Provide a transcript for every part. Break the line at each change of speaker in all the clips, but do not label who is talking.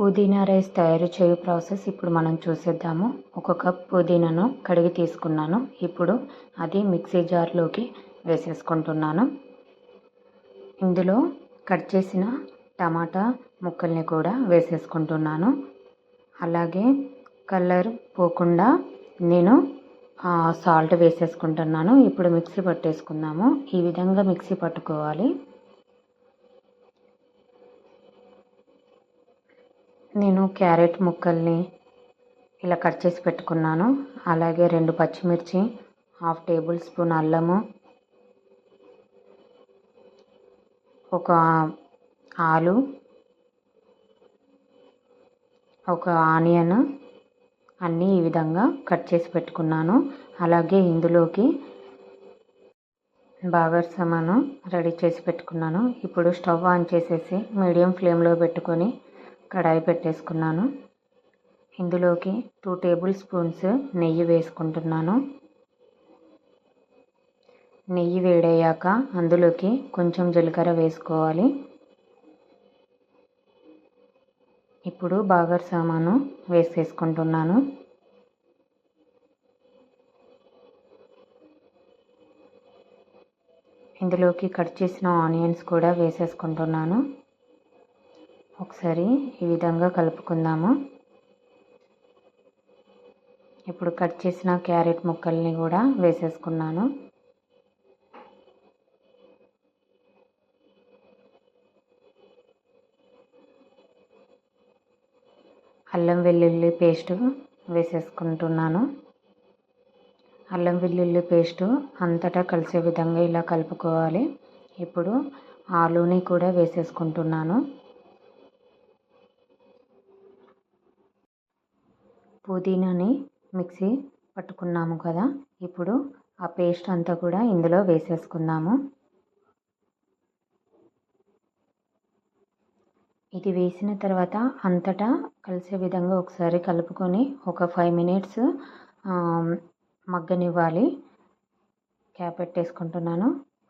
పుదీనా రైస్ తయారు చేయు ప్రాసెస్ ఇప్పుడు మనం చూసేద్దాము. ఒక కప్ పుదీనాను కడిగి తీసుకున్నాను. ఇప్పుడు అది మిక్సీ జార్లోకి వేసేసుకుంటున్నాను. ఇందులో కట్ చేసిన టమాటా ముక్కల్ని కూడా వేసేసుకుంటున్నాను. అలాగే కలర్ పోకుండా నేను సాల్ట్ వేసేసుకుంటున్నాను. ఇప్పుడు మిక్సీ పట్టేసుకుందాము. ఈ విధంగా మిక్సీ పట్టుకోవాలి. నేను క్యారెట్ ముక్కల్ని ఇలా కట్ చేసి పెట్టుకున్నాను. అలాగే రెండు పచ్చిమిర్చి హాఫ్ టేబుల్ స్పూన్ అల్లము ఒక ఆలు ఒక ఆనియన్ అన్నీ ఈ విధంగా కట్ చేసి పెట్టుకున్నాను. అలాగే ఇందులోకి బాగర్సమను రెడీ చేసి పెట్టుకున్నాను. ఇప్పుడు స్టవ్ ఆన్ చేసేసి మీడియం ఫ్లేమ్లో పెట్టుకొని కడాయి పెట్టేసుకున్నాను. ఇందులోకి టూ టేబుల్ స్పూన్స్ నెయ్యి వేసుకుంటున్నాను. నెయ్యి వేడయ్యాక అందులోకి కొంచెం జీలకర్ర వేసుకోవాలి. ఇప్పుడు బాగర్ సామాను వేసేసుకుంటున్నాను. ఇందులోకి కట్ చేసిన ఆనియన్స్ కూడా వేసేసుకుంటున్నాను. ఒకసారి ఈ విధంగా కలుపుకుందాము. ఇప్పుడు కట్ చేసిన క్యారెట్ ముక్కల్ని కూడా వేసేసుకున్నాను. అల్లం వెల్లుల్లి పేస్ట్ వేసేసుకుంటున్నాను. అల్లం వెల్లుల్లి పేస్టు అంతటా కలిసే విధంగా ఇలా కలుపుకోవాలి. ఇప్పుడు ఆలూని కూడా వేసేసుకుంటున్నాను. పుదీనాని మిక్సీ పట్టుకున్నాము కదా. ఇప్పుడు ఆ పేస్ట్ అంతా కూడా ఇందులో వేసేసుకుందాము. ఇది వేసిన తర్వాత అంతటా కలిసే విధంగా ఒకసారి కలుపుకొని ఒక ఫైవ్ మినిట్స్ మగ్గనివ్వాలి. క్యాప్ పెట్టేసుకుంటున్నాను.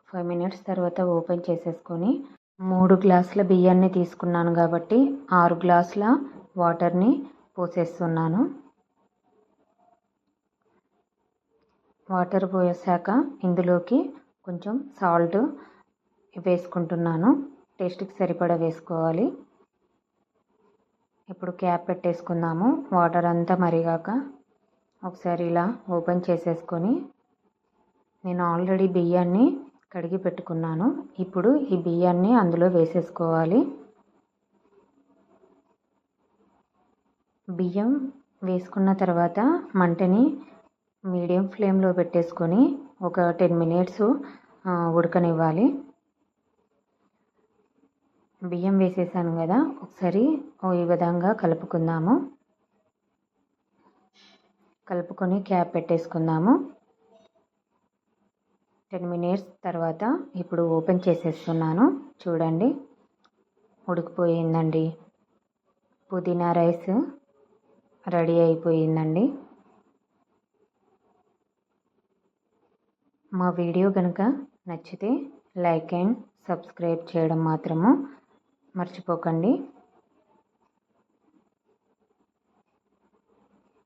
ఫైవ్ మినిట్స్ తర్వాత ఓపెన్ చేసేసుకొని మూడు గ్లాసుల బియ్యాన్ని తీసుకున్నాను కాబట్టి ఆరు గ్లాసుల వాటర్ని పోసేస్తున్నాను. వాటర్ పోసాక ఇందులోకి కొంచెం సాల్ట్ వేసుకుంటున్నాను. టేస్ట్కి సరిపడా వేసుకోవాలి. ఇప్పుడు క్యాప్ పెట్టేసుకుందాము. వాటర్ అంతా మరిగాక ఒకసారి ఇలా ఓపెన్ చేసేసుకొని నేను ఆల్రెడీ బియ్యాన్ని కడిగి పెట్టుకున్నాను. ఇప్పుడు ఈ బియ్యాన్ని అందులో వేసేసుకోవాలి. బియ్యం వేసుకున్న తర్వాత మంటని మీడియం ఫ్లేమ్లో పెట్టేసుకొని ఒక టెన్ మినిట్స్ ఉడకనివ్వాలి. బియ్యం వేసేసాను కదా ఒకసారి ఈ విధంగా కలుపుకుందాము. కలుపుకొని క్యాప్ పెట్టేసుకుందాము. టెన్ మినిట్స్ తర్వాత ఇప్పుడు ఓపెన్ చేసేస్తున్నాను. చూడండి ఉడికిపోయిందండి. పుదీనా రైస్ రెడీ అయిపోయిందండి. మా వీడియో కనుక నచ్చితే లైక్ అండ్ సబ్స్క్రైబ్ చేయడం మాత్రము మర్చిపోకండి.